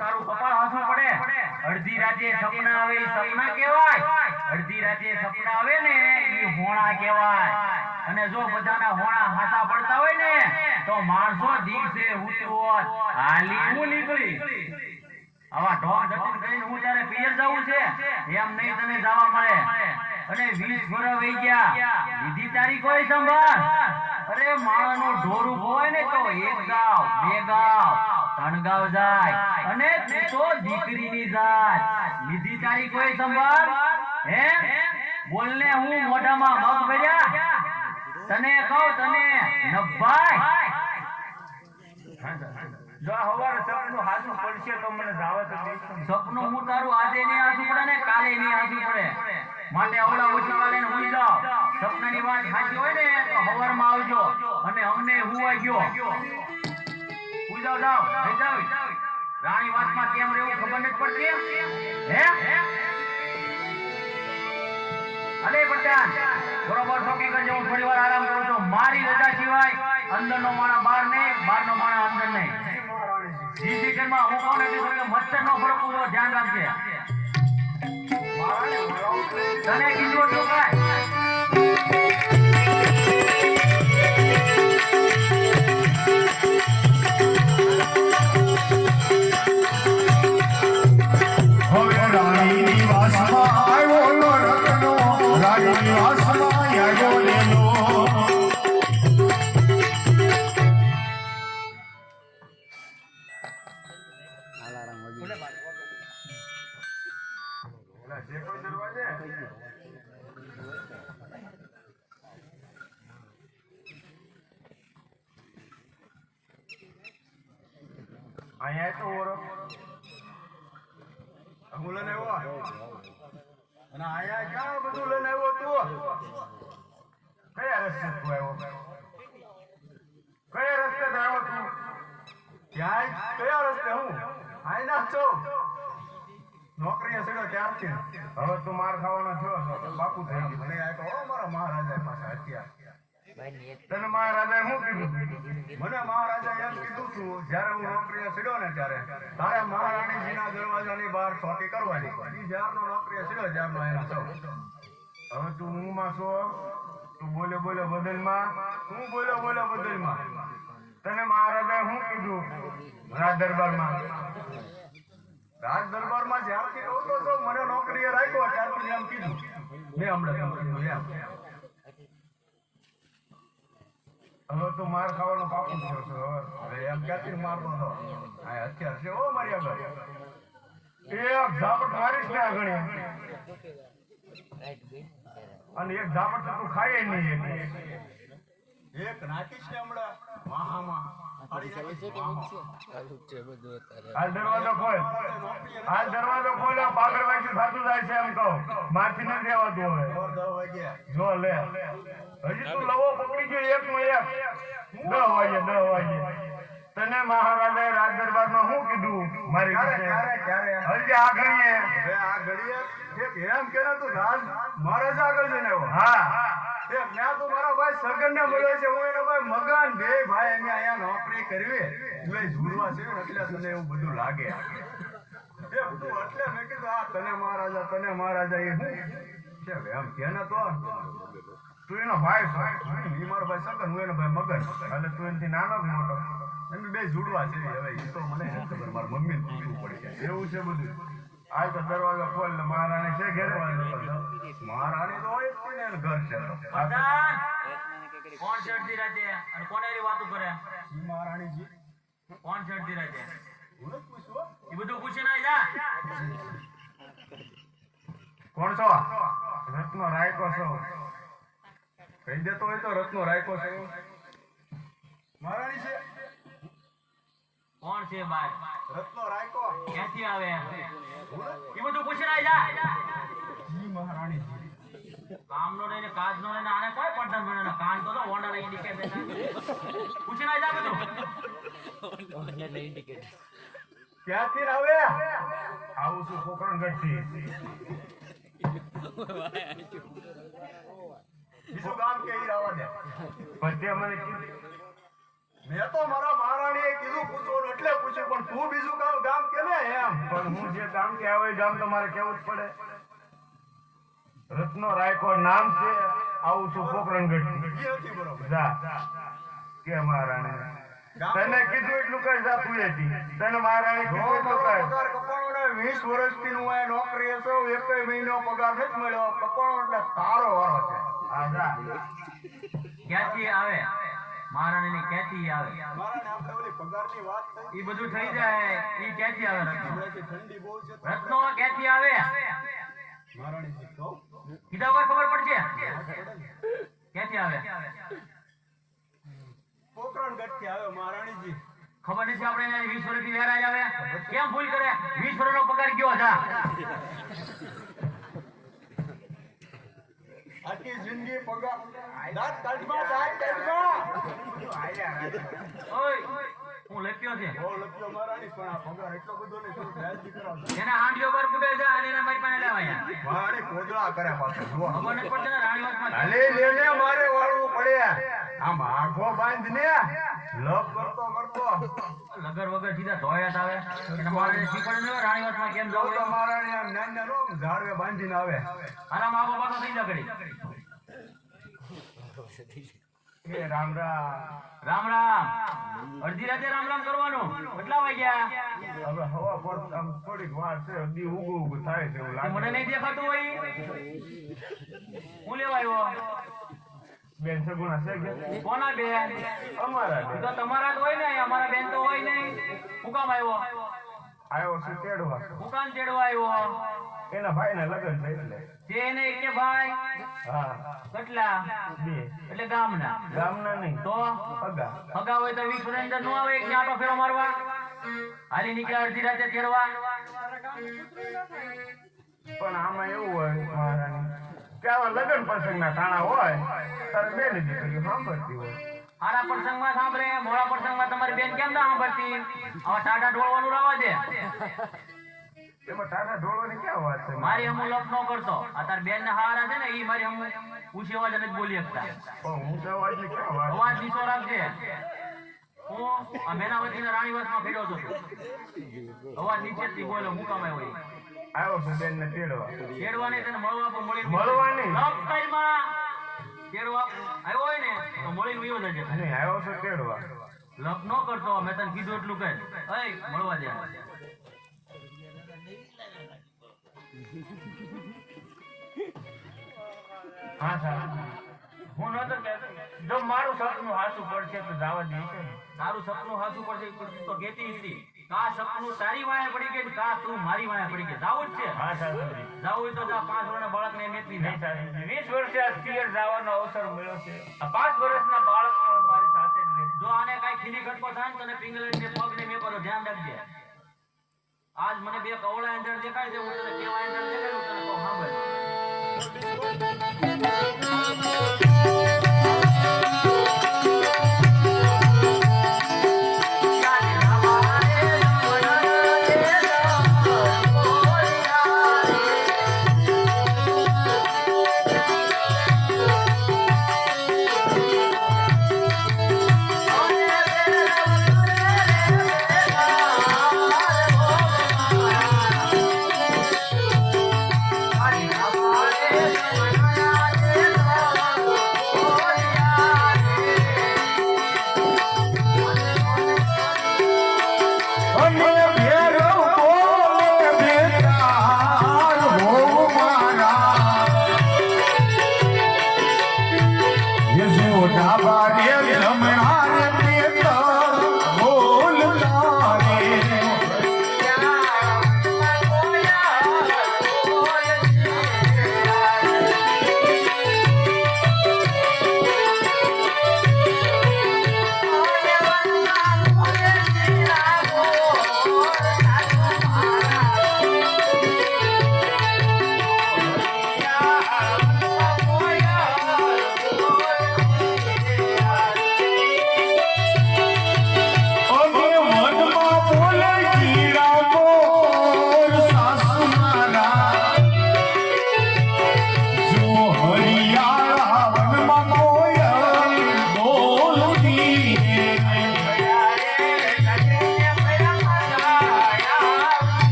તારું કપાળ હાંસવું પડે. અડધી રાતે સપના આવે સપના કહેવાય. અડધી રાતે સપના આવે ને એ હોણા કહેવાય. અને જો બધાના હોણા હાથા પડતા હોય ને, તો માણસો દિવસે ઉઠવું હાલી હું નીકળી. આવા ઢોંગ દર્શન કરીને હું તારે પિયર જવું છે, એમ નહીં તને જવા મળે. અને વીસ વર્ષ વહી ગયા. બીજી તારીખ હોય સંભાળ. અરે માણસનું ઢોરું હોય ને તો એક ગાવ, બે ગાવ. ત્રણ જાય અને તું તો દીકરીની જાત. લીધી તારી કોઈ સંભાળ? હે? બોલને હું મોઢામાં મગ ભર્યા. તને કહું તને નભાઈ જો સપનું પડશે તો મને હું તારું આજે નહીં આંસુ પડે ને કાલે નહીં આંસુ પડે. માટે અવળા ઓછા લઈને હુઈ જાઓ સપનાની વાત સાચી હોય ને તો હવારમાં આવજો અને અમને હું ગયો. જાઓ જાઓ. થઈ જાઓ. રાણી વાતમાં કેમ રહેવું ખબર નથી પડતી? હે? અલે પટાન બરોબર શોકી કરજો હું થોડી વાર આરામ કરું છું? મારી રજા સિવાય અંદરનો માણા બહાર નહીં બહારનો માણા અંદર નહીં. ઘરમાં હું કહું ને મચ્છર નો ફરક ધ્યાન રાખજે. તને કીધું હતું કાંઈ? અહીંયા તો ઓરો. હું લઈને આવ્યો? અને અહીંયા ક્યાં બધું લઈને આવ્યો તું? કયા રસ્તે તું આવ્યો? કયા રસ્તે આવ્યો તું? ક્યાંય? કયા રસ્તે? હું? આઈના છો? નોકરીએ સીધો ત્યારથી હવે તું માર ખાવાનો થયો છો તો બાપુ થઈ ગયું. મને આ તો મારા મહારાજા પાસે હત્યા. તને મહારાજાએ શું કીધું? મને મહારાજા એમ કીધું તું જ્યારે હું નોકરીએ સીડ્યો ને ત્યારે તારે મહારાણીજીના દરવાજાની બહાર ચોકી કરવાની. જ્યારનો નોકરીએ સીડ્યો ત્યારનો એના સૌ હવે તું હું માં છો તું બોલે બોલે બદલમાં. હું બોલે બોલે બદલમાં. તને મહારાજાએ શું કીધું? રાજ દરબારમાં. રાજ દરબારમાં જ્યારથી કહું રાખ્યો હવે તો માર ખાવાનું પાકું થયો છે, હવે. એમ ક્યાંથી મારતો હતો? હથિયાર છે હો મારી આગળ એક ઝાપટ મારીશ ને આગળ અને એક ઝાપટ તો ખાય નહીં એક નાખીશ ને હમણાં. વાહામાં. હાલ હાલ દરવાજો ખોલ, આ પાગળ વાંચી સાચું થાય છે એમ કહું મારથી નથી આવતું હવે. જો, લે. હજી તું લવો પકડી ગયો એક નો એક. દસ વાગે દસ વાગે તને મહારાજાએ રાજ દરબારમાં શું કીધું? મારી હજી આ ઘડીએ આ ઘડીએ એમ કે તું રાજ મહારાજા આગળ જઈને હા. મેં તો મારા ભાઈ સગન ને મળ્યો છે હું એનો ભાઈ મગન બે ભાઈ અમે અહીંયા નોકરી કરવી. એટલે ઝૂરવા છે એટલે તને એવું બધું લાગે. એટલે મેં કીધું આ તને મહારાજા તને મહારાજા એ છે એમ કે ને તો તું એનો ભાઈ છો. મારો ભાઈ સગન હું એનો ભાઈ મગન. એટલે તું એનાથી નાનો મોટો? બે જોડવા છે હવે એ તો મને ખબર મારા મમ્મીને પૂછવું પડે એવું છે બધું. આ તો દરવાજો ખોલ ને મહારાણી છે ઘેર. મહારાણી તો હોય જ ને ઘર છે કોણ અડધી રાતે? અને કોને એની વાતો કરે? મહારાણીજી. કોણ અડધી રાતે. એ બધું પૂછે ના જા. કોણ છો? રત્નો રાયકો છો. કહી દેતો હોય તો રત્નો રાયકો છો. મહારાણી છે કોણ છે બાર રત્નો રાયકો. ક્યાંથી આવે એ બધું પૂછી આવી જા. જી મહારાણી કામનો ને કાજનો ને આને કોઈ પડધન બને ને કાન તો તો ઓંડા નીકળે બેઠા પૂછીને આવી જા બધું. ક્યાંથી આવે? આવું છું કોકરણગઢથી બીજું ગામ કે રાવા દે. બધે મને કીધું. મેં તો મારા મહારાણીએ કીધું પૂછો એટલે પૂછ્યું પણ તું બીજું ગામ ગામ કે ને એમ પણ હું જે ગામ કે આવે ગામ તમારે કેવું જ પડે. રત્નો રાયકો નામ છે આવું છું પોકરણગઢ જા કે મહારાણી. તને કીધું એટલું કઈ જાતું હતી તને મહારાણી કીધું એટલું કઈ. વીસ વર્ષથી હું આ નોકરી છું એક મહિનો પગાર નથી મળ્યો. કપાણો એટલે તારો વારો છે. ક્યાંથી આવે? મહારાણીની ક્યાંથી આવે. મહારાણી આપણે ઓલી પગારની વાત થઈ. એ બધું થઈ જાય એ ક્યાંથી આવે રત્નો ઠંડી બહુ છે રત્નો ક્યાંથી આવે. મહારાણીજી કહું. કીધા વગર ખબર પડશે? ક્યાંથી આવે. આવ્યો મહારાણીજી. ખબર નથી આપણે વીસ વર્ષથી વેરાજ આવે. કેમ ભૂલ કરે? વીસ વર્ષનો પગાર ગયો જા. આખી જિંદગી પગાર દાંત કાઢમાં દાંત કાઢમાં ઓય હું લખ્યો છે. ઓ લખ્યો મારાની પણ આ પગાર એટલો બધો નહીં થોડું વ્યાજબી કરાવજો. એને હાંડીઓ પર કુદે જા અને એના મારી પાસે લેવા અહીંયા મહારાણી કોદળા કરે પાછો જો અમને પડતા ને રાણી પડે આમ આખો બાંધ ને. લપ કરતો કરતો. લગર વગર સીધા ધોયા આવે. એને મારે શીખવાડે નહીં હોય રાણી વાતમાં કેમ તો જવું તો આમ નાના નો ઝાડવે બાંધીને આવે. આના થઈ જા ઘડી એ રામ રામ. રામ રામ. અડધી રાતે રામ રામ કરવાનું. કેટલા વાગ્યા? હવે હવા પર આમ થોડીક વાર છે દી ઉગુ ઉગુ થાય છે એવું મને નહીં દેખાતું હોય. હું લેવા આવ્યો? બેન સગુણા હશે કે? કોના બેન અમારા તો તમારા જ હોય ને અમારા બેન તો હોય નહીં. હું કામ આવ્યો? આવ્યો છે તેડવા. હું કામ તેડવા આવ્યો? એના ભાઈના લગન છે એટલે. એને કે ભાઈ? હા. કેટલા? બે. એટલે ગામના. ગામના નહીં. તો? અગા. હગા હોય તો વીસ અંદર નો આવે એક આટો ફેરો મારવા? હાલી નીકળ્યા અડધી રાતે તેડવા પણ આમાં એવું હોય મહારાણી કે આવા લગ્ન પ્રસંગના તાણા હોય ત્યારે બેન દીકરી સાંભળતી હોય. આરા પ્રસંગમાં સાંભળે મોડા પ્રસંગમાં તમારી બેન કેમ ના સાંભળતી? હવે ટાટા ઢોળવાનું રાવા દે. એમાં ટાટા ઢોળવાની ક્યાં વાત છે? મારી હમું લપ ન કરતો. આ તાર બેન ને હારા છે ને ઈ મારી હમું ઊંચી અવાજ નથી બોલી શકતા. પણ હું તો અવાજની ક્યાં વાત અવાજ નીચો રાખજે હું આ રાણીવાસમાં ફેર્યો હતો અવાજ નીચેથી બોલો હું કામ આવ્યો ઈ? બેન ને તેડવા તેડવાની તને મળવા પણ મળી મળવાની? કરીમાં તેડવા આવ્યો હોય ને તો મળીને વયો જજે નહીં આવ્યો છે તેડવા લપ ન કરતો મેં તને કીધું એટલું કહે. અય મળવા દે. હા સર હું નતો કહેતો જો મારું સપનું હાચું પડશે તો જવા દે ને. તારું સપનું હાચું પડશે તો કહેતી હતી. કા સપનું તારી વાંહે પડી ગઈ કા તું મારી વાંહે પડી ગઈ જાવું જ છે. હા સાહેબ. જાવું તો જા પાંચ વર્ષના બાળકને મેકવી નહીં સાહેબ. વીસ વર્ષે આ પિયર જવાનો અવસર મળ્યો છે. આ પાંચ વર્ષના બાળક મારી સાથે જ જો આને કઈ ખીલી ઘટકો થાય ને તને ને પગ ને મેં કરો ધ્યાન રાખજે. આજ મને બે કવળા અંદર દેખાય છે હું તને કેવા અંદર દેખાય હું તને કહું સાંભળ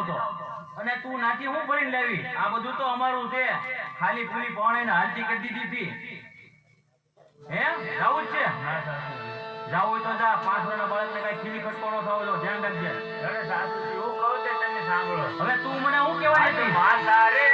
આવતો અને તું નાચી હું ભરીને લેવી? આ બધું તો અમારું છે. ખાલી ફૂલી ને હાલતી કરી દીધી હતી. હે? જાવું જ છે? જાવ હોય તો જા. પાંચ વર્ષના બાળકને કઈ ખીલી ખટકો ન થવો જો ધ્યાન રાખજે. અરે સાસુજી હું કહું છે તમે સાંભળો. હવે તું મને હું કહેવાય? માતા રે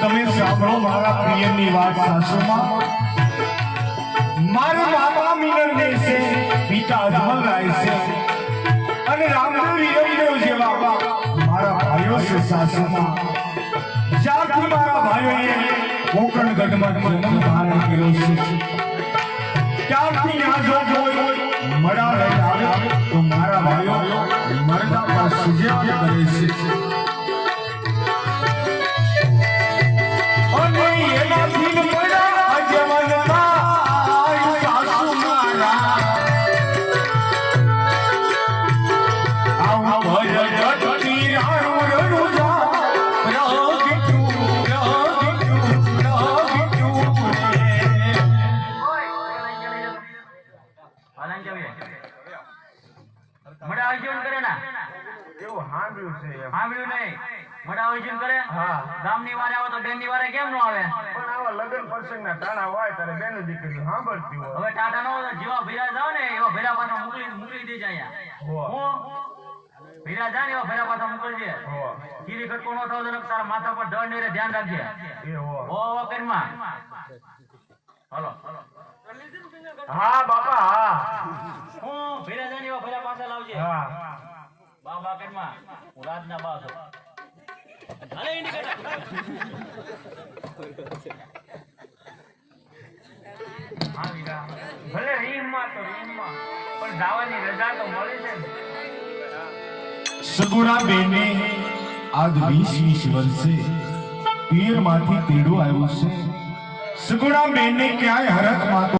તમે સાંભળો મારા પ્રિયની વાત સાસુમાં મારા મામા મિલન દેશે પિતા અજમલ રાય છે. અને રામદેવ વિરમદેવ જેવા મારા ભાઈઓ છે સાસુમાં. જ્યાંથી મારા ભાઈઓએ કોકણ ગઢમાં જન્મ ધારણ કર્યો છે. ત્યારથી આ જો કોઈ મળા આવે, તો મારા ભાઈઓ મરદા પર સુજેવાન કરે છે. હા. વારે આવે તો બેનની વારે કેમ નો આવે? પણ આવા લગ્ન પ્રસંગના ટાણા હોય ત્યારે બેનો દીકરી સાંભળતી હોય. હવે ટાટા નો જેવા ભેરા જાવ ને એવા ભેરા પાછા મોકલી મોકલી દેજે અહીંયા. હું. ભેરા જા ને એવા ભેરા પાછા મોકલજે ગીરી ખટકો નો થાવ તો તારા માથા પર દળની ધ્યાન રાખજે. ઓ ઓ કરમાં. હાલો. હા બાપા હા. હું ભીરાજાની જા ને એવા ભેરા પાછા લાવજે. હા. બા બા કરમાં. હું રાજના બા છું. હા વીરા ભલે રીમમાં તો રીમમાં પણ જવાની રજા તો મળે છે ને. સગુણા બેને આજ વીસ વીસ વર્ષે પિયરમાંથી તેડું આવ્યું છે. સગુણા બેને ક્યાંય હરખમાં